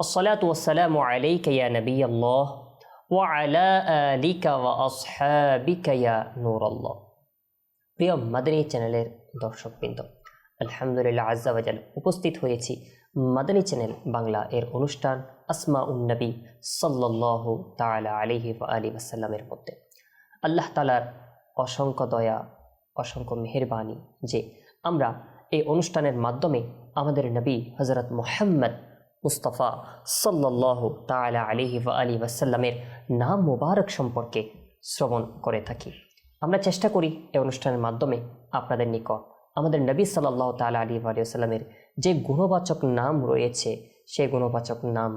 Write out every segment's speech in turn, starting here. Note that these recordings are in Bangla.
الصلاة والسلام عليك يا نبي الله وعلى آلك وأصحابك يا نور الله প্রিয় মাদানী চ্যানেলের দর্শকবৃন্দ আলহামদুলিল্লাহ আজ্জাবাজাল উপস্থিত হয়েছি মাদানী চ্যানেল বাংলা এর অনুষ্ঠান আসমা উন্নবী সাল্লাহ তালা আলিহি আলী ওয়াসাল্লামের মধ্যে আল্লাহ তালার অসংখ্য দয়া অসংখ্য মেহরবানি যে আমরা এই অনুষ্ঠানের মাধ্যমে আমাদের নবী হজরত মোহাম্মদ মুস্তফা সাল্লাহ তালা আলিহি আলী ওয়াসাল্লামের নাম মুবারক সম্পর্কে শ্রবণ করে থাকি। আমরা চেষ্টা করি এই অনুষ্ঠানের মাধ্যমে আপনাদের নিকট আমাদের নবী সাল্লাহ তালা আলী আলিয়াল্লামের যে গুণবাচক নাম রয়েছে, সেই গুণবাচক নাম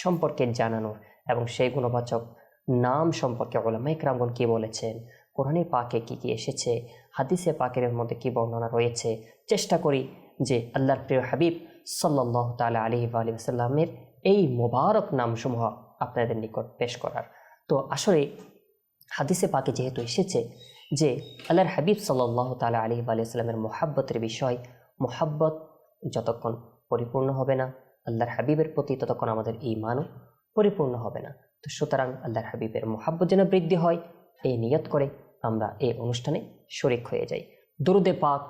সম্পর্কে জানানোর এবং সেই গুণবাচক নাম সম্পর্কে ওলামাইক রামগণ কী বলেছেন, কোরআনে পাকে কি কি এসেছে, হাদিসে পাকের মধ্যে কি বর্ণনা রয়েছে, চেষ্টা করি যে আল্লাহর প্রিয় হাবিব সাল্লাহ তালা আলী আলী আসাল্লামের এই মোবারক নামসমূহ আপনাদের নিকট পেশ করার। তো আসলে হাদিসে পাকে যেহেতু এসেছে যে আল্লাহর হাবিব সাল্লাহ তালা আলী আলিয়াল্লামের মোহাব্বতের বিষয়, মোহাব্বত যতক্ষণ পরিপূর্ণ হবে না, আল্লাহর হাবিবের প্রতি ততক্ষণ আমাদের ইমানও পরিপূর্ণ হবে না। তো সুতরাং আল্লাহর হাবিবের মোহাব্বত যেন বৃদ্ধি হয়, এই নিয়ত করে আমরা এই অনুষ্ঠানে শরিক হয়ে যাই। দরুদে পাক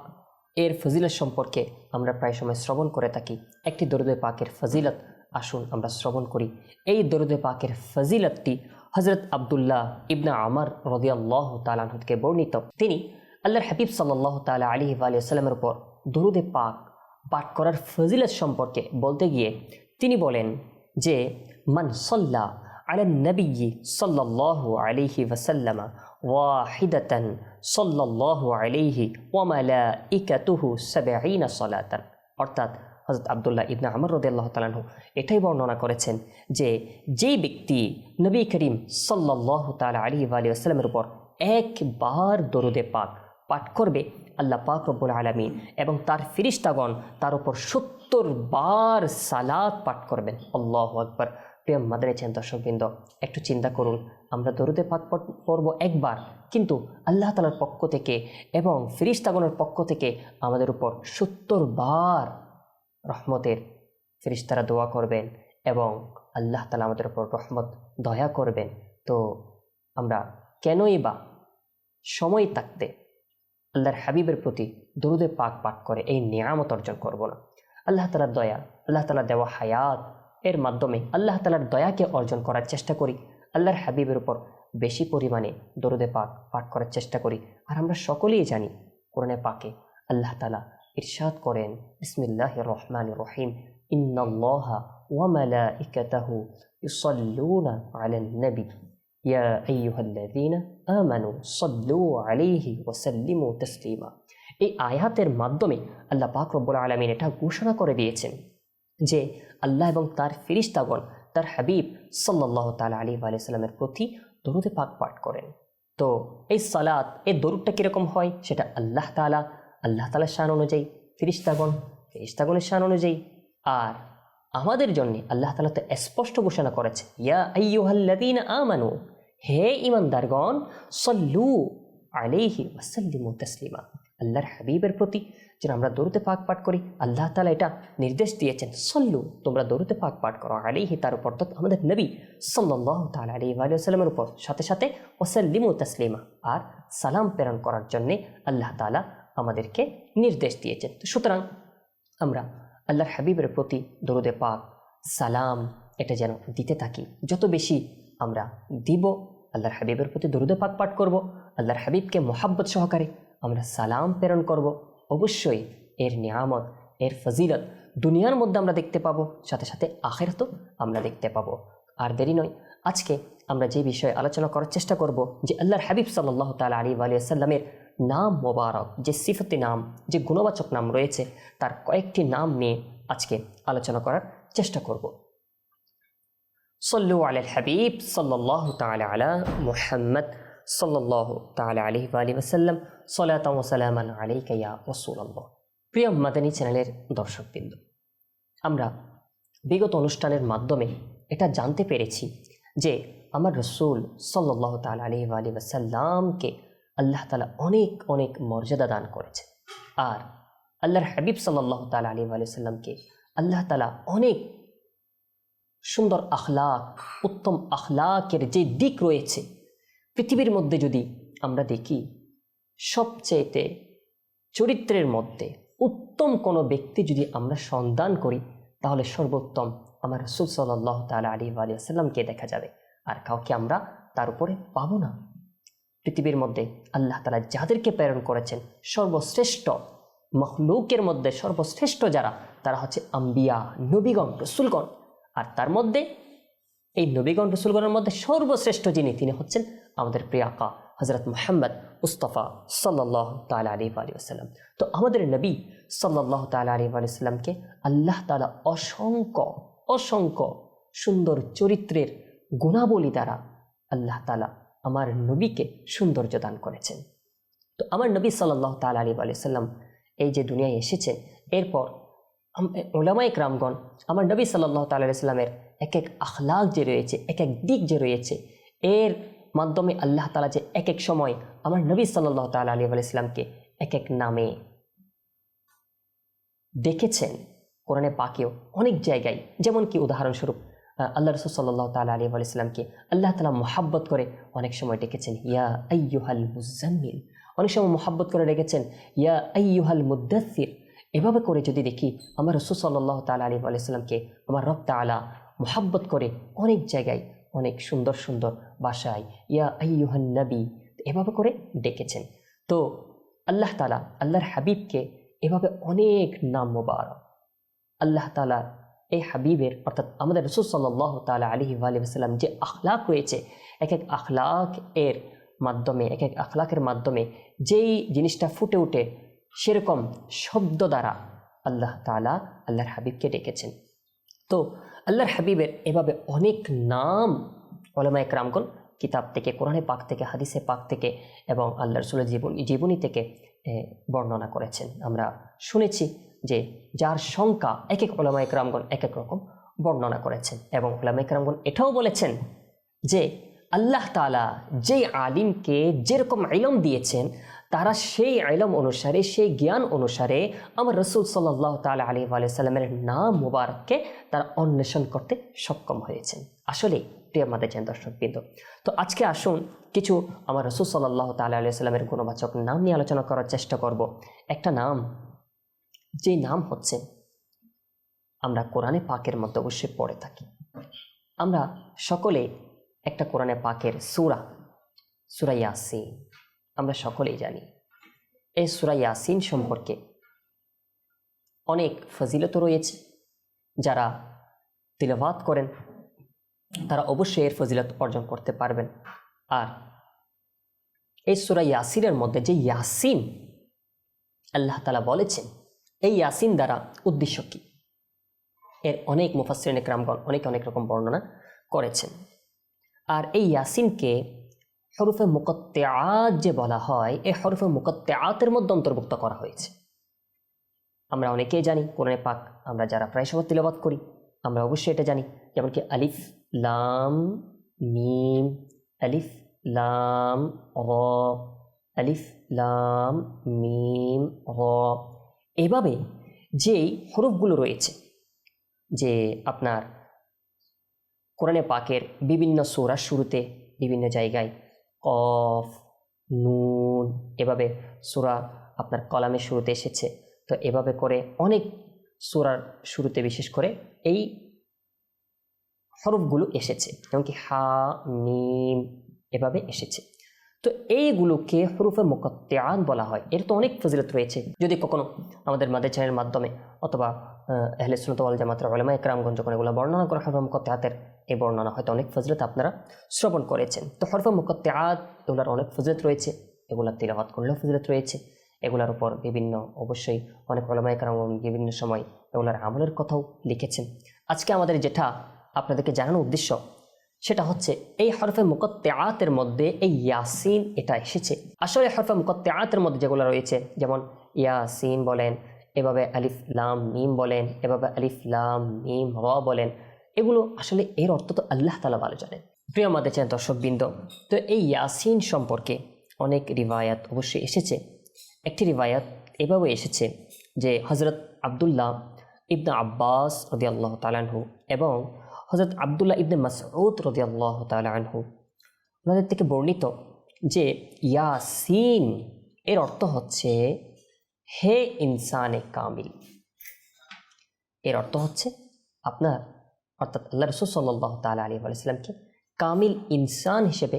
এর ফজিলত সম্পর্কে আমরা প্রায় সময় শ্রবণ করে থাকি। একটি দরুদে পাকের ফজিলত, আসুন আমরা শ্রবণ করি। এই দরুদে পাকের ফজিলতটি হজরত আবদুল্লাহ ইবনা আমার রদিয়াল্লাহ তালাহকে বর্ণিত। তিনি আল্লাহর হাবিব সাল্লাহ তালা আলী আলিয়াল্লামের উপর দরুদে পাক পাঠ করার ফজিলত সম্পর্কে বলতে গিয়ে তিনি বলেন যে, মান সল্লা আলা নবী সাল্লাহ আলিহি ওয়াসাল্লামা ওয়াহিদাতান সাল্লাহ আলিহি ওয়ামালা ইকাতুহু সাবেঈনা সলাতান। অর্থাৎ হজরত আবদুল্লাহ ইবনা আমর রদাল্লাহ তালাহু এটাই বর্ণনা করেছেন যে, যেই ব্যক্তি নবী করিম সাল্লাহ তালা আলী আলী আসসালামের উপর একবার দরুদে পাক পাঠ করবে, আল্লাহ পাক রব্বুল আলমী এবং তার ফিরিস্তাগণ তার উপর সত্তর বার সালাদ পাঠ করবেন। আল্লাহ আকবর। প্রিয় মাদারেছেন দর্শকবৃন্দ, একটু চিন্তা করুন। আমরা দরুদে পাক পড়ব একবার, কিন্তু আল্লাহ তালার পক্ষ থেকে এবং ফিরিস্তাগণের পক্ষ থেকে আমাদের উপর সত্তর বার রহমতের ফেরিস্তারা দোয়া করবেন এবং আল্লাহ তালা আমাদের উপর রহমত, দয়া করবেন। তো আমরা কেনই বা সময় থাকতে আল্লাহর হাবিবের প্রতি দরুদে পাক পাঠ করে এই নিয়ামত অর্জন করব না? আল্লাহ তালার দয়া, আল্লাহ তালা দেওয়া হায়াত এর মাধ্যমে আল্লাহ তালার দয়াকে অর্জন করার চেষ্টা করি। আল্লাহর হাবিবের উপর বেশি পরিমাণে দরুদে পাক, পাঠ করার চেষ্টা করি। আর আমরা সকলেই জানি, কোরআনে পাকে আল্লাহ তালা ইরশাদ করেন ইসমিল্লাহ রহমান রহিম, ইন্নাল্লাহ ওয়ামালাইকাতাহু ইউসাল্লুনা আলান নবী। ইয়া আইয়ুহাল্লাযীনা আমানু সাল্লু আলাইহি ওয়া সাল্লিমু তাসলিমা। এই আয়াতের মাধ্যমে আল্লাহ পাক রব্বুল আলামিন এটা ঘোষণা করে দিয়েছেন। যে আল্লাহ এবং তার ফিরিস্তাগণ, তার হাবিব সাল্লাহ তালা আলী আলাইসাল্লামের প্রতি দরুদে পাক পাঠ করেন। তো এই সালাত, এই দরুদটা কীরকম হয়? সেটা আল্লাহ তালা আল্লাহ তালার শান অনুযায়ী, ফিরিস্তাগণ, ফিরিস্তাগণের শান অনুযায়ী। আর আমাদের জন্য আল্লাহ তালা তো স্পষ্ট ঘোষণা করেছে, ইয়া আমানু, হে ইমানদারগণ সল্লু আলাইহি ওয়াসাল্লিমু তাসলিমা। আল্লাহর হাবিবের প্রতি যেন আমরা দরুতে পাক পাঠ করি, আল্লাহ তালা এটা নির্দেশ দিয়েছেন, সল্লু, তোমরা দরুতে পাক পাঠ করো আলিহি তার উপর তো আমাদের নবী সাল্লাহ তাল আলী আলিয়াল্লামের উপর। সাথে সাথে ওসাল্লিমু তাসলিমা, আর সালাম প্রেরণ করার জন্যে আল্লাহ তালা আমাদেরকে নির্দেশ দিয়েছেন। তো সুতরাং আমরা আল্লাহর হাবিবের প্রতি দরুদে পাক, সালাম এটা যেন দিতে থাকি। যত বেশি আমরা দিব, আল্লাহর হাবিবের প্রতি দরুদে পাক পাঠ করব, আল্লাহর হাবিবকে মোহাব্বত সহকারে আমরা সালাম প্রেরণ করব। অবশ্যই এর নিয়ামত, এর ফজিলত দুনিয়ার মধ্যে আমরা দেখতে পাবো, সাথে সাথে আখের আখেরাতও আমরা দেখতে পাবো। আর দেরি নয়, আজকে আমরা যে বিষয়ে আলোচনা করার চেষ্টা করব, যে আল্লাহর হাবিব সাল্লাহ তালা আলী আলিয়াল্লামের নাম মোবারক, যে সিফতি নাম, যে গুণবাচক নাম রয়েছে, তার কয়েকটি নাম নিয়ে আজকে আলোচনা করার চেষ্টা করব। সল্লু আল হাবিব সাল্লাহ তালা আলা মুহাম্মদ সাল্লাহ তালা আলহি আলী ওসাল্লাম সলাতাম সালামান আলাইকাইয়া রসুল্লাহ প্রিয় মাদানী চ্যানেলের দর্শকবৃন্দ, আমরা বিগত অনুষ্ঠানের মাধ্যমে এটা জানতে পেরেছি যে আমার রসুল সাল্লাহ তাল আলী আলী ওসাল্লামকে আল্লাহ তালা অনেক অনেক মর্যাদা দান করেছে আর আল্লাহর হাবিব সাল্লাহ তাল আলী আলী সাল্লামকে আল্লাহ তালা অনেক সুন্দর আখলাক, উত্তম আখলাকের যে দিক রয়েছে পৃথিবীর মধ্যে যদি আমরা দেখি সবচেয়েতে চরিত্রের মধ্যে উত্তম কোনো ব্যক্তি যদি আমরা সন্ধান করি, তাহলে সর্বোত্তম আমার রসুল সাল্লাহ তালা আলী আলিয়াল্লামকে দেখা যাবে। আর কাউকে আমরা তার উপরে পাবো না। পৃথিবীর মধ্যে আল্লাহ তালা যাদেরকে প্রেরণ করেছেন, সর্বশ্রেষ্ঠ মখলুকের মধ্যে সর্বশ্রেষ্ঠ যারা, তারা হচ্ছে আম্বিয়া, নবীগণ, রসুলগণ। আর তার মধ্যে, এই নবীগণ, রসুলগণের মধ্যে সর্বশ্রেষ্ঠ যিনি, তিনি হচ্ছেন আমাদের প্রিয় আকা হজরত মোহাম্মদ মুস্তফা সাল্লাহ তাল আলী আলী আসাল্লাম তো আমাদের নবী সাল্লাহ তাল আলী আলিয়াল্লামকে আল্লাহ তালা অসংখ্য অসংখ্য সুন্দর চরিত্রের গুণাবলী দ্বারা আল্লাহ তালা আমার নবীকে সৌন্দর্য দান করেছেন। তো আমার নবী সাল্লাহ তাল আলী আলিয়াল্লাম এই যে দুনিয়ায় এসেছেন, এরপর ওলামাই রামগণ আমার নবী সাল্লাহ তাল্লামের এক এক আখলাক যে রয়েছে এক এক দিক যে রয়েছে, এর মাধ্যমে আল্লাহ তালা যে এক এক সময় আমার নবী সাল্লাহ তাল আলী আলাইসলামকে এক এক নামে দেখেছেন। কোরআনে পাকেও অনেক জায়গায়, যেমন কি উদাহরণস্বরূপ আল্লাহ রসুল সাল্লাহ তাল আলী আলাইসলামকে আল্লাহ তালা মোহাব্বত করে অনেক সময় ডেকেছেন, ইয়া আইয়ুহাল মুজাম্মিল অনেক সময় মোহাব্বত করে ডেকেছেন, ইয়া আইয়ুহাল মুদাসির এভাবে করে যদি দেখি, আমার রসুল সাল্লাহ তালা আলী আলাইসাল্লামকে আমার রব তালা মোহাব্বত করে অনেক জায়গায় অনেক সুন্দর সুন্দর বাসায়, ইয়া আইয়ুহান নবী এভাবে করে ডেকেছেন। তো আল্লাহ তালা আল্লাহর হাবিবকে এভাবে অনেক নাম মোবারক। আল্লাহ তালা এই হাবিবের, অর্থাৎ আমাদের রসুল সাল্লাহ তালা আলী আলিয়াল্লাম যে আখলাক রয়েছে এক এক আখলাক এর মাধ্যমে এক এক আখলাকের মাধ্যমে যেই জিনিসটা ফুটে উঠে সেরকম শব্দ দ্বারা আল্লাহ তালা আল্লাহর হাবিবকে ডেকেছেন। তো আল্লাহর হাবিবের এভাবে অনেক নাম ওলামায়ক রামগণ কিতাব থেকে, কোরআনে পাক থেকে, হাদিসে পাক থেকে এবং আল্লাহ রসুলের জীবনী জীবনী থেকে বর্ণনা করেছেন। আমরা শুনেছি যে যার সংখ্যা এক এক ওলামায়ক রামগণ এক এক রকম বর্ণনা করেছেন এবং ওলামায়ক রামগণ এটাও বলেছেন যে আল্লাহ তালা যেই আলিমকে যেরকম ইলম দিয়েছেন তারা সেই আইলম অনুসারে, সেই জ্ঞান অনুসারে আমার রসুল সাল্লাহ তালা আলী আলাইসাল্লামের নাম মুবারককে তারা অন্বেষণ করতে সক্ষম হয়েছেন। আসলে প্রিয় আমাদের যেন দর্শকবৃন্দ, তো আজকে আসুন কিছু আমার রসুল সাল্লাহ তালা আলিয়া সাল্লামের গুণবাচক নাম নিয়ে আলোচনা করার চেষ্টা করব। একটা নাম যে নাম হচ্ছে, আমরা কোরআনে পাকের মধ্যে অবশ্যই পড়ে থাকি। আমরা সকলে একটা কোরআনে পাকের সুরা সুরা ইয়াসিন আমরা সকলেই জানি। এই সুরা ইয়াসিন সম্পর্কে অনেক ফজিলত রয়েছে। যারা তিলবাত করেন, তারা অবশ্যই এর ফজিলত অর্জন করতে পারবেন। আর এই সুরা ইয়াসিনের মধ্যে যে ইয়াসিন, আল্লাহ তালা বলেছেন, এই ইয়াসিন দ্বারা উদ্দেশ্য কী? এর অনেক মুফাসরিন একরামগণ অনেক অনেক রকম বর্ণনা করেছেন। আর এই ইয়াসিনকে হরফে মুকত্তেআত যে বলা হয় এই হরফে মুকত্তেআতের মধ্যে অন্তর্ভুক্ত করা হয়েছে। আমরা অনেকেই জানি, কোরআনে পাক আমরা যারা প্রায় সময় তিলবাত করি, আমরা অবশ্যই এটা জানি, যেমন কি আলিফ, লাম, মিম, আলিফ, লাম র আলিফ, লাম, মিম র এভাবে যেই হরফগুলো রয়েছে, যে আপনার কোরআনে পাকের বিভিন্ন সোরার শুরুতে বিভিন্ন জায়গায় কফ, নুন, এভাবে সুরা আপনার কলামের শুরুতে এসেছে। তো এভাবে করে অনেক সুরার শুরুতে বিশেষ করে এই হরফগুলো এসেছে। এমনকি হা, মিম এভাবে এসেছে। তো এইগুলোকে হরুফে মোকত্তেআন বলা হয়। এর তো অনেক ফজিলত রয়েছে। যদি কখনো আমাদের মাদের চ্যানেলের মাধ্যমে অথবা আহলে সুনতওয়াল জামাতের ওলামা একরামগঞ্জ যখন এগুলো বর্ণনা করা হরফে মুকত্তেআতের এই বর্ণনা হয়তো অনেক ফজলত আপনারা শ্রবণ করেছেন। তো হরফে মুকত্তেআত এগুলোর অনেক ফজলত রয়েছে। এগুলার তিলাবাত করলেও ফজলত রয়েছে। এগুলার উপর বিভিন্ন, অবশ্যই অনেক ওলামা একরাম বিভিন্ন সময় এগুলার আমলের কথাও লিখেছেন। আজকে আমাদের যেটা আপনাদেরকে জানানোর উদ্দেশ্য সেটা হচ্ছে এই হরফে মুকত্তেআতের মধ্যে এই ইয়াসিন এটা এসেছে। আসলে হরফে মুকত্তেআতের মধ্যে যেগুলো রয়েছে, যেমন ইয়াসিন বলেন, এভাবে আলিফ লাম মিম বলেন, এভাবে আলিফ লাম মিম র বলেন, এগুলো আসলে এর অর্থ তো আল্লাহ তালা ভালো জানেন। প্রিয় আমাদের চ্যানেল দর্শকবৃন্দ, তো এই ইয়াসিন সম্পর্কে অনেক রিবায়াত অবশ্যই এসেছে। একটি রিবায়াত এভাবে এসেছে যে হজরত আবদুল্লাহ ইবনে আব্বাস রদি আল্লাহ তালানহু এবং হজরত আবদুল্লাহ ইবনে মাসউদ রদি আল্লাহ তালানহু ওনাদের থেকে বর্ণিত যে ইয়াসিন, এর অর্থ হচ্ছে হে ইনসানে কামিল। এর অর্থ হচ্ছে আপনার, অর্থাৎ আল্লাহ রসুল সাল্লাহ তালা আলী আলাইসাল্লামকে কামিল ইনসান হিসেবে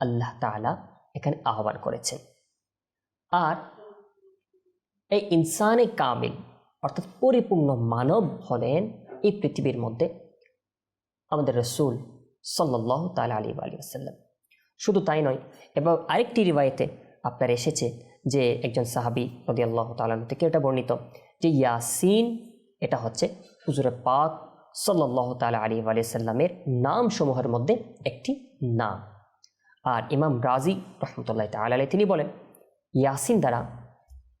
আল্লাহ তালা এখানে আহ্বান করেছেন। আর এই ইনসানে কামিল, অর্থাৎ পরিপূর্ণ মানব হলেন এই পৃথিবীর মধ্যে আমাদের রসুল সাল্লাহ তালা আলী আলী আসাল্লাম শুধু তাই নয় এবং আরেকটি রিবায়তে আপনার এসেছে যে একজন সাহাবি নদী আল্লাহ তালান থেকে এটা বর্ণিত যে ইয়াসিন, এটা হচ্ছে হুজুরে পাক সাল্লাহ তালা আলী আলি সাল্লামের নাম সমূহের মধ্যে একটি নাম। আর ইমাম রাজি রহমতুল্লাহ তাল আলী তিনি বলেন, ইয়াসিন দ্বারা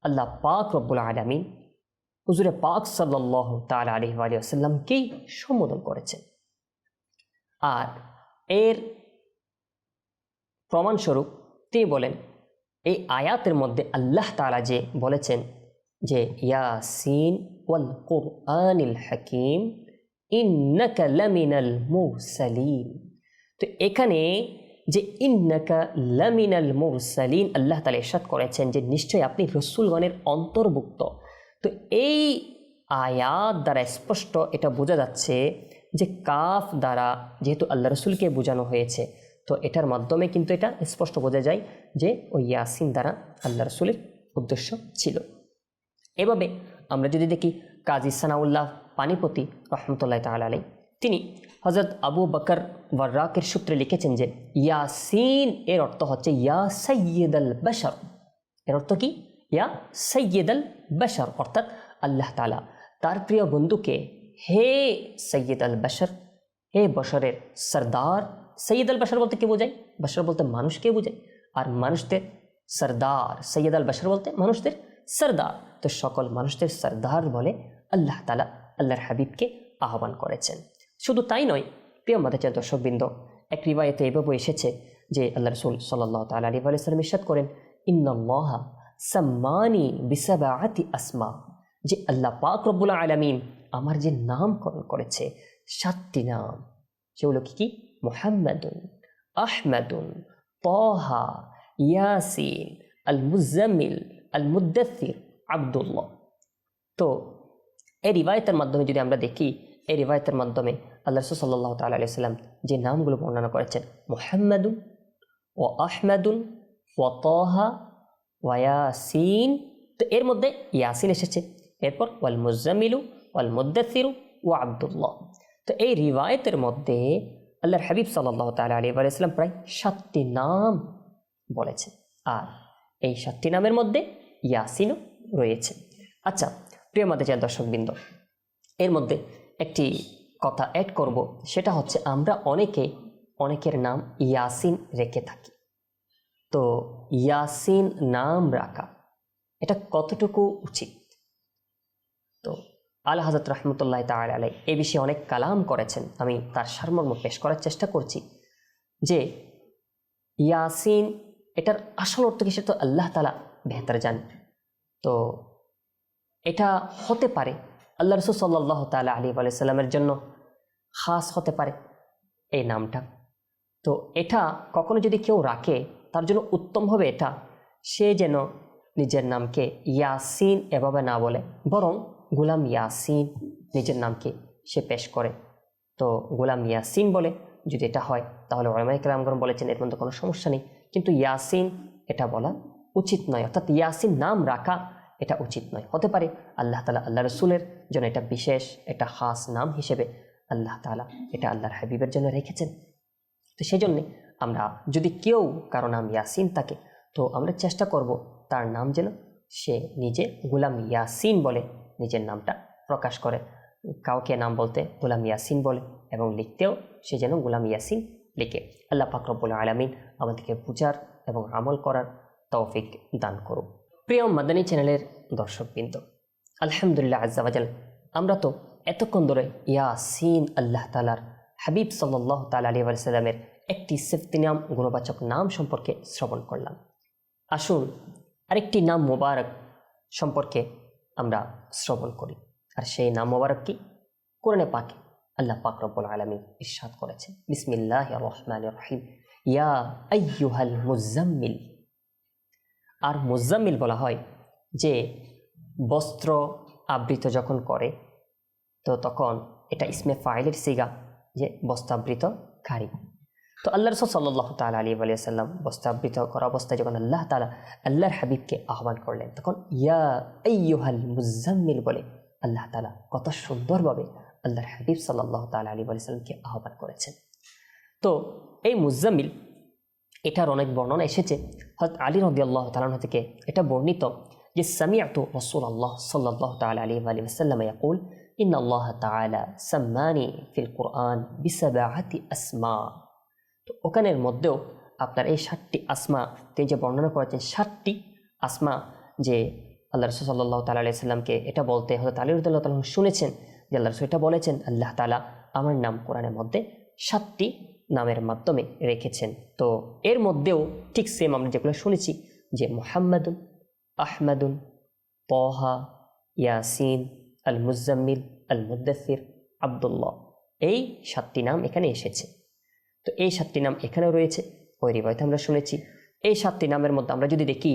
আল্লাহ পাক রব্বুল আলমিন হুজুরে পাক সাল্লাহ তাল আলী আলী আসাল্লামকেই সম্বোধন করেছেন। আর এর প্রমাণস্বরূপ তিনি বলেন, এই আয়াতের মধ্যে আল্লাহ তালা যে বলেছেন যে, ইয়াসিন ওয়াল কুরআনিল হাকিম, ইন্নাকা লামিনাল মুরসালিন। তো এখানে যে ইন্নাকা লামিনাল মুরসালিন, আল্লাহ তালা ইরশাদ করেছেন যে, নিশ্চয়ই আপনি রসুলগণের অন্তর্ভুক্ত। তো এই আয়াত দ্বারা স্পষ্ট এটা বোঝা যাচ্ছে যে কাফ দ্বারা যেহেতু আল্লাহ রসুলকে বোঝানো হয়েছে, তো এটার মাধ্যমে কিন্তু এটা স্পষ্ট বোঝা যায় যে ওই ইয়াসিন দ্বারা আল্লাহ রসুলের উদ্দেশ্য ছিল। এভাবে আমরা যদি দেখি কাজী সানাউল্লাহ পানিপতি রহমতুল্লাহ তাল তিনি হজরত আবু বকর ওয়ার্রাকের সূত্রে লিখেছেন যে ইয়াসিন এর অর্থ হচ্ছে ইয়া সৈয়দ আল বশর। এর অর্থ কি? ইয়া সৈয়দ আল বশর, অর্থাৎ আল্লাহ তালা তার প্রিয় বন্ধুকে হে সৈয়দ আল বশর, হে বশরের সর্দার। সৈয়দ আল বশর বলতে কে বোঝায়? বশর বলতে মানুষকে বোঝায়। আর মানুষদের সর্দার, সৈয়দ আল বশর বলতে মানুষদের সর্দার। তো সকল মানুষদের সর্দার বলে আল্লাহ তালা আল্লাহর হাবিবকে আহ্বান করেছেন। শুধু তাই নয়, প্রিয় মাদাচার দর্শকবৃন্দ, এক রিবায়তে এভাবে এসেছে যে আল্লাহ রসুল সাল্লাহ তাল আলী আলাইসালাম ইসাদ করেন ইন্নআল্লাহা সাম্মানি বিসাবাআতি আসমা যে আল্লাহ পাক রব্বুল আলমিন আমার যে নামকরণ করেছে, সাতটি নাম। সেগুলো কি কি? মোহাম্মদুন, আহমেদুন, তহা, ইয়াসিন আল মুজাম্মিল আল মুদাসির আবদুল্লাহ। তো, এই রিবায়তের মাধ্যমে যদি আমরা দেখি, এই রিবায়তের মাধ্যমে আল্লাহ রসুল সাল্লাহ তাল আলিয়াল্লাম যে নামগুলো বর্ণনা করেছেন, মোহাম্মদুন ও আহমেদুন ও তহা ওয়াসিন তো এর মধ্যে ইয়াসিন এসেছে। এরপর ওয়াল মুজাম্মিলু ওয়াল মুদাসিরু ও আবদুল্লাহ। তো এই রিবায়তের মধ্যে আল্লাহর হাবিব সাল্লাহ তাল আলী আলাইসলাম প্রায় সাতটি নাম বলেছেন। আর এই সাতটি নামের মধ্যে ইয়াসিনও রয়েছে। আচ্ছা প্রিয় মাদের চার দর্শকবৃন্দ, এর মধ্যে একটি কথা অ্যাড করব, সেটা হচ্ছে আমরা অনেকে অনেকের নাম ইয়াসিন রেখে থাকি। তো ইয়াসিন নাম রাখা, এটা কতটুকু উচিত? তো আল হাজরত রহমতুল্লাহ তাল আলাই এ বিষয়ে অনেক কালাম করেছেন। আমি তার সারমর্ম পেশ করার চেষ্টা করছি যে ইয়াসিন, এটার আসল অর্থ কি? সে তো আল্লাহ তালা বেহতার যান তো এটা হতে পারে, আল্লাহ রসুল সাল্লাহ তালা আলী আলাইসাল্লামের জন্য খাস হতে পারে এই নামটা। তো এটা কখনো যদি কেউ রাখে, তার জন্য উত্তম হবে এটা। সে যেন নিজের নামকে ইয়াসিন এভাবে না বলে, বরং গুলাম ইয়াসিন নিজের নামকে সে পেশ করে। তো গুলাম ইয়াসিন বলে যদি এটা হয়, তাহলে ওলামাই কালামগরম বলেছেন এর মধ্যে কোনো সমস্যা নেই। কিন্তু ইয়াসিন এটা বলা উচিত নয়। অর্থাৎ ইয়াসিন নাম রাখা এটা উচিত নয়। হতে পারে আল্লাহ তালা আল্লাহ রসুলের জন্য এটা বিশেষ একটা খাস নাম হিসেবে আল্লাহ তালা এটা আল্লাহর হাবিবের জন্য রেখেছেন। তো সেই জন্যে আমরা যদি কেউ কারও নাম ইয়াসিন থাকে, তো আমরা চেষ্টা করব তার নাম যেন সে নিজে গুলাম ইয়াসিন বলে নিজের নামটা প্রকাশ করে। কাউকে নাম বলতে গোলাম ইয়াসিন বলে এবং লিখতেও সে যেন গোলাম ইয়াসিন লিখে। আল্লাহ পাকরবুল আলমিন আমাদেরকে বুঝার এবং আমল করার তৌফিক দান করুক। প্রিয় মাদানী চ্যানেলের দর্শকবৃন্দ, আলহামদুলিল্লাহ আজ্জাবাজাল আমরা তো এতক্ষণ ধরে ইয়াসিন আল্লাহ তালার হাবিব সাল্লাহ তাল আলী আলাইসাল্লামের একটি সেফতিনাম গুণবাচক নাম সম্পর্কে শ্রবণ করলাম। আসুন আরেকটি নাম মোবারক সম্পর্কে আমরা শ্রবণ করি। আর সেই নাম মোবারক কি? কোরআনে পাকে আল্লাহ পাক রব্বুল আলমী ইরশাদ করেছেন বিসমিল্লাহ রহমান রহিম। ইয়া আইয়ুহাল মুজাম্মিল। আর মুজাম্মিল বলা হয় যে বস্ত্র আবৃত যখন করে, তো তখন এটা ইসমে ফাইলের সিগা যে বস্ত্রাবৃত কারি তো আল্লাহ রসুল সাল্লাহ তাল আলী আলিয়াল্লাম বস্ত্রাবৃত করা অবস্থায় যখন আল্লাহ তালা আল্লাহর হাবিবকে আহ্বান করলেন, তখন ইয়া আইয়ুহাল মুজাম্মিল বলে আল্লাহ তালা কত সুন্দরভাবে আল্লাহর হাবিব সাল্লাহ তাল আলী আলিয়াল্লামকে আহ্বান করেছেন। তো এই মুজাম্মিল এটার অনেক বর্ণনা এসেছে। হয়তো আলী রবি আল্লাহ তালাহ থেকে এটা বর্ণিত যে সামিয়াত রসুল আল্লাহ সাল্লাহ তাল আলী আলী ওসাল্লাম ইয়াকুল ইন আল্লাহ তালা সাম্মানি ফিল কোরআন বিসাবাহাতি আসমা। তো ওখানের মধ্যেও আপনার এই ষাটটি আসমা তিনি যে বর্ণনা করেছেন ষাটটি আসমা যে আল্লাহ রসুল সাল্লাহ তালা আলি সাল্লামকে এটা বলতে হয়তো আলী রদুল্লাহ তালাম শুনেছেন যে আল্লাহ রসুল এটা বলেছেন, আল্লাহ তালা আমার নাম কোরআনের মধ্যে সাতটি নামের মাধ্যমে রেখেছেন। তো এর মধ্যেও ঠিক সেম আমরা যেগুলো শুনেছি যে মোহাম্মদুন, আহমদুন পহা ইয়াসিন আল মুজাম্মিল আল মুদাসির আবদুল্লাহ, এই সাতটি নাম এখানে এসেছে। তো এই সাতটি নাম এখানেও রয়েছে, ওই রিবায়তে আমরা শুনেছি। এই সাতটি নামের মধ্যে আমরা যদি দেখি,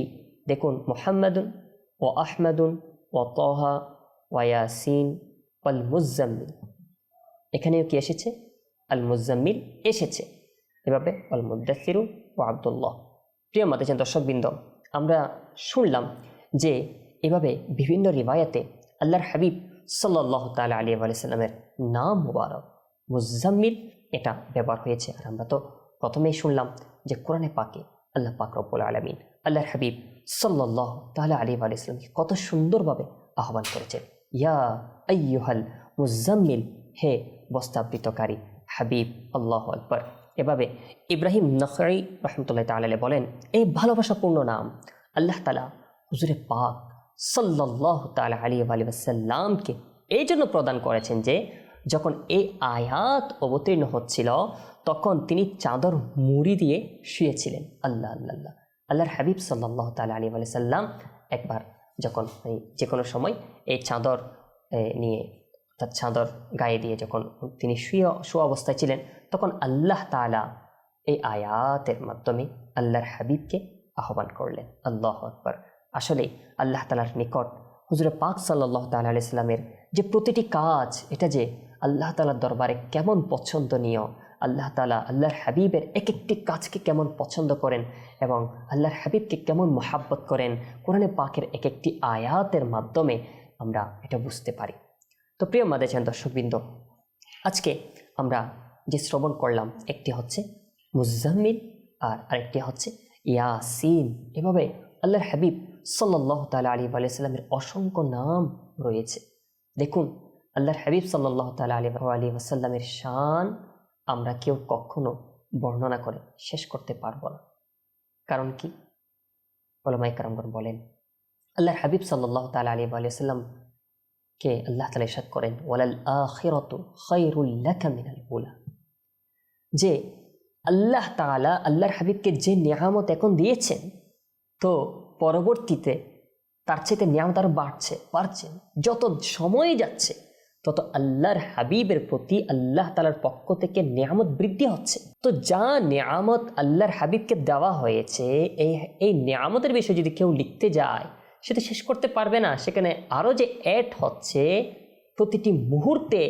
দেখুন, মোহাম্মদুন ও আহমদুন ও তহা ওয়াসিন আল মুজাম্মিল এখানেও কি এসেছে? আল মুজাম্মিল এসেছে। এভাবে আল মুদাসিরু ও আবদুল্লাহ। প্রিয় মাদেছেন দর্শকবৃন্দ, আমরা শুনলাম যে এভাবে বিভিন্ন রিবায়াতে আল্লাহর হাবিব সাল্লাহ তালা আলী আলাইসাল্লামের নাম মুবারক, মুজাম্মিল এটা ব্যবহার হয়েছে। আর আমরা তো প্রথমেই শুনলাম যে কোরআনে পাকে আল্লাহ পাক রব্বুল আলমিন আল্লাহর হাবিব সাল্লাহ তালা আলী আলাইসলামকে কত সুন্দরভাবে আহ্বান করেছেন। ইয়া আইয়ুহাল মুজাম্মিল হে বস্তাবৃতকারী হাবিব, আল্লাহ আকবর। এভাবে ইব্রাহিম নখরি রহমতুল্লাহ তালে বলেন, এই ভালোবাসাপূর্ণ নাম আল্লাহ তালা হুজুরে পাক সাল্লাহ তালা আলী আলী সাল্লামকে এই জন্য প্রদান করেছেন যে যখন এই আয়াত অবতীর্ণ হচ্ছিল, তখন তিনি চাদর মুড়ি দিয়ে শুয়েছিলেন। আল্লাহ আল্লাহ আল্লাহ। আল্লাহর হাবিব সাল্লাহ তালা আলী আলি সাল্লাম একবার যখন এই যে কোনো সময় এই চাদর নিয়ে অর্থাৎ চাদর গায়ে দিয়ে যখন তিনি শুয়ে শু অবস্থায় ছিলেন, তখন আল্লাহ তালা এই আয়াতের মাধ্যমে আল্লাহর হাবিবকে আহ্বান করলেন। আল্লাহ আকবর। আসলে আল্লাহ তালার নিকট হুজুরে পাক সাল্লাহ তাল্লাহ আলাইস্লামের যে প্রতিটি কাজ, এটা যে আল্লাহ তালার দরবারে কেমন পছন্দনীয়, আল্লাহ তালা আল্লাহর হাবিবের এক একটি কাজকে কেমন পছন্দ করেন এবং আল্লাহর হাবিবকে কেমন মোহাব্বত করেন, কোরআনে পাকের এক একটি আয়াতের মাধ্যমে আমরা এটা বুঝতে পারি। তো প্রিয় মাদেছেন দর্শকবৃন্দ, আজকে আমরা যে শ্রবণ করলাম, একটি হচ্ছে মুজাম্মিল আর আরেকটি হচ্ছে ইয়াসিন। এভাবে আল্লাহর হাবিব সাল্লাহ তালা আলী আলিয়াল্লামের অসংখ্য নাম রয়েছে। দেখুন আল্লাহর হাবিব সাল্লাহ তালা আলী আলী আসাল্লামের শান আমরা কেউ কখনো বর্ণনা করে শেষ করতে পারব না। কারণ কি? ওলামাই কারামগর বলেন, আল্লাহর হাবিব সাল্লাহ তালা আলী আলিয়াল্লাম কে আল্লাহ তালা ইসাদ করেন, ওয়ালাল আখিরত খৈরুল্লাকা মিনাল উলা। যে আল্লাহ তাআলা আল্লাহর হাবিবকে যে নিয়ামত এখন দিয়েছেন, তো পরবর্তীতে তার চাইতে নিয়ামত আরও বাড়ছে বাড়ছে। যত সময় যাচ্ছে তত আল্লাহর হাবিবের প্রতি আল্লাহ তালার পক্ষ থেকে নিয়ামত বৃদ্ধি হচ্ছে। তো যা নিয়ামত আল্লাহর হাবিবকে দেওয়া হয়েছে, এই এই নিয়ামতের বিষয়ে যদি কেউ লিখতে যায় সেটা শেষ করতে পারবে না। সেখানে আরও যে অ্যাড হচ্ছে, প্রতিটি মুহূর্তে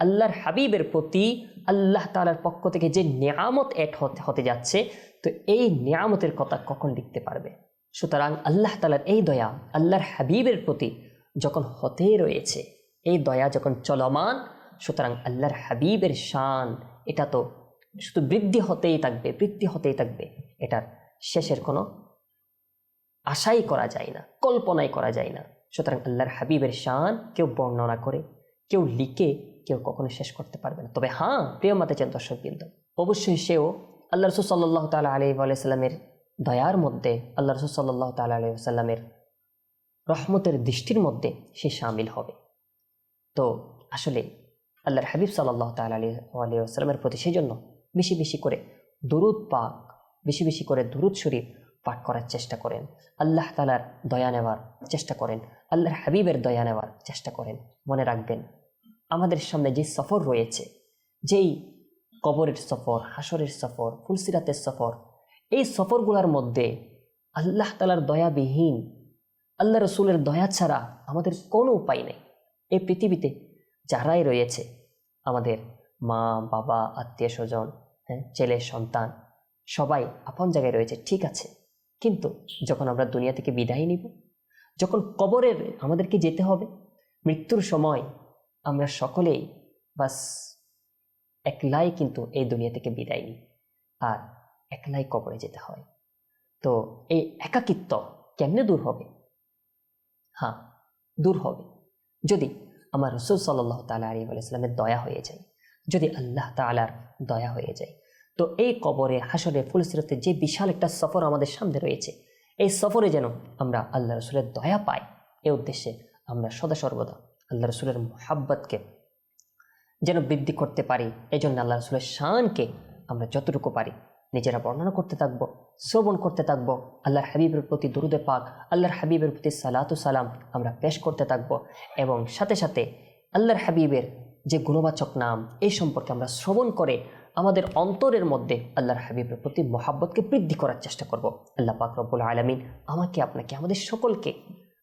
আল্লাহর হাবিবের প্রতি আল্লাহ তালার পক্ষ থেকে যে নিয়ামত অ্যাড হতে হতে যাচ্ছে, তো এই নিয়ামতের কথা কখন লিখতে পারবে? সুতরাং আল্লাহ তালার এই দয়া, আল্লাহর হাবিবের প্রতি যখন হতে রয়েছে এই দয়া যখন চলমান, সুতরাং আল্লাহর হাবিবের শান, এটা তো শুধু বৃদ্ধি হতেই থাকবে, বৃদ্ধি হতেই থাকবে। এটার শেষের কোনো আশাই করা যায় না, কল্পনাই করা যায় না। সুতরাং আল্লাহর হাবিবের শান কেউ বর্ণনা করে, কেউ লিখে কেউ কখনো শেষ করতে পারবে না। তবে হ্যাঁ প্রিয় মাতে চান দর্শক বিন্দু অবশ্যই সেও আল্লাহ রসুল সাল্লাহ তালা আলি আলাইসাল্লামের দয়ার মধ্যে, আল্লাহ রসুল সাল্লাহ তালা আলি সাল্লামের রহমতের দৃষ্টির মধ্যে সে সামিল হবে। তো আসলে আল্লাহর হাবিব সাল্লাহ তাল আলী আলিয়াস্লামের প্রতি সেই জন্য বেশি বেশি করে দুরুদ পাক, বেশি বেশি করে দুরুদ শরীফ পাঠ করার চেষ্টা করেন। আল্লাহ তালার দয়া নেওয়ার চেষ্টা করেন। আল্লাহর হাবিবের দয়া নেওয়ার চেষ্টা করেন। মনে রাখবেন, আমাদের সামনে যে সফর রয়েছে, যেই কবরের সফর হাসরের সফর, ফুলসিরাতের সফর, এই সফরগুলোর মধ্যে আল্লাহ তালার দয়াবিহীন, আল্লাহ রসুলের দয়া ছাড়া আমাদের কোনো উপায় নেই। এই পৃথিবীতে যারাই রয়েছে, আমাদের মা, বাবা, আত্মীয় স্বজন হ্যাঁ ছেলে, সন্তান, সবাই আপন জায়গায় রয়েছে, ঠিক আছে। কিন্তু যখন আমরা দুনিয়া থেকে বিদায় নিব, যখন কবরের আমাদেরকে যেতে হবে, মৃত্যুর সময় আমরা সকলেই বাস একলাই কিন্তু এই দুনিয়া থেকে বিদায় নিই, আর একলাই কবরে যেতে হয়। তো এই একাকিত্ব কেমনে দূর হবে? হ্যাঁ দূর হবে। যদি আমার রসুল সাল্লাহ তালা আলী আলাইসলামের দয়া হয়ে যায়, যদি আল্লাহ তালার দয়া হয়ে যায়, তো এই কবরে হাসরে ফুলসিরতে যে বিশাল একটা সফর আমাদের সামনে রয়েছে, এই সফরে যেন আমরা আল্লাহ রসুলের দয়া পাই, এ উদ্দেশ্যে আমরা সদা সর্বদা আল্লাহ রসুলের মোহাব্বতকে যেন বৃদ্ধি করতে পারি এই জন্য আল্লাহ রসুলের শানকে আমরা যতটুকু পারি নিজেরা বর্ণনা করতে থাকব। শ্রবণ করতে থাকব। আল্লাহর হাবিবের প্রতি দুরুদে পাক, আল্লাহর হাবিবের প্রতি সালাতু সালাম আমরা পেশ করতে থাকব। এবং সাথে সাথে আল্লাহর হাবিবের যে গুণবাচক নাম, এই সম্পর্কে আমরা শ্রবণ করে আমাদের অন্তরের মধ্যে আল্লাহর হাবিবের প্রতি মহাব্বতকে বৃদ্ধি করার চেষ্টা করব। আল্লাহ পাক রব্বুল আলমিন আমাকে, আপনাকে, আমাদের সকলকে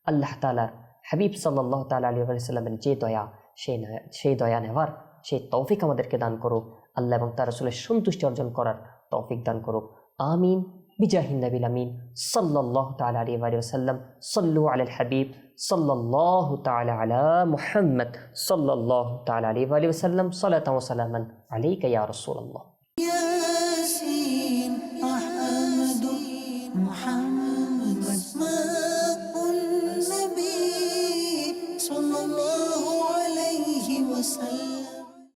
আল্লাহ তালার হাবিব সাল্লাহ তালা আলী সাল্লামের যে দয়া সেই সেই দয়া নেওয়ার, সেই তৌফিক আমাদেরকে দান করুক। আল্লাহ এবং তার আসলে সন্তুষ্টি অর্জন করার তৌফিক দান করুক। আমিন। বিজাহিন নবিল আমিন সাল্লাহ তালা আলী ওসাল্লাম সাল্লু আল হাবিব সাল্লাহ তালা আলা মুহাম্মদ সাল্লাহ তালা আলী ওসাল্লাম সাল্লাহ সাল্লামান আলী কয়া রসুল্লাহ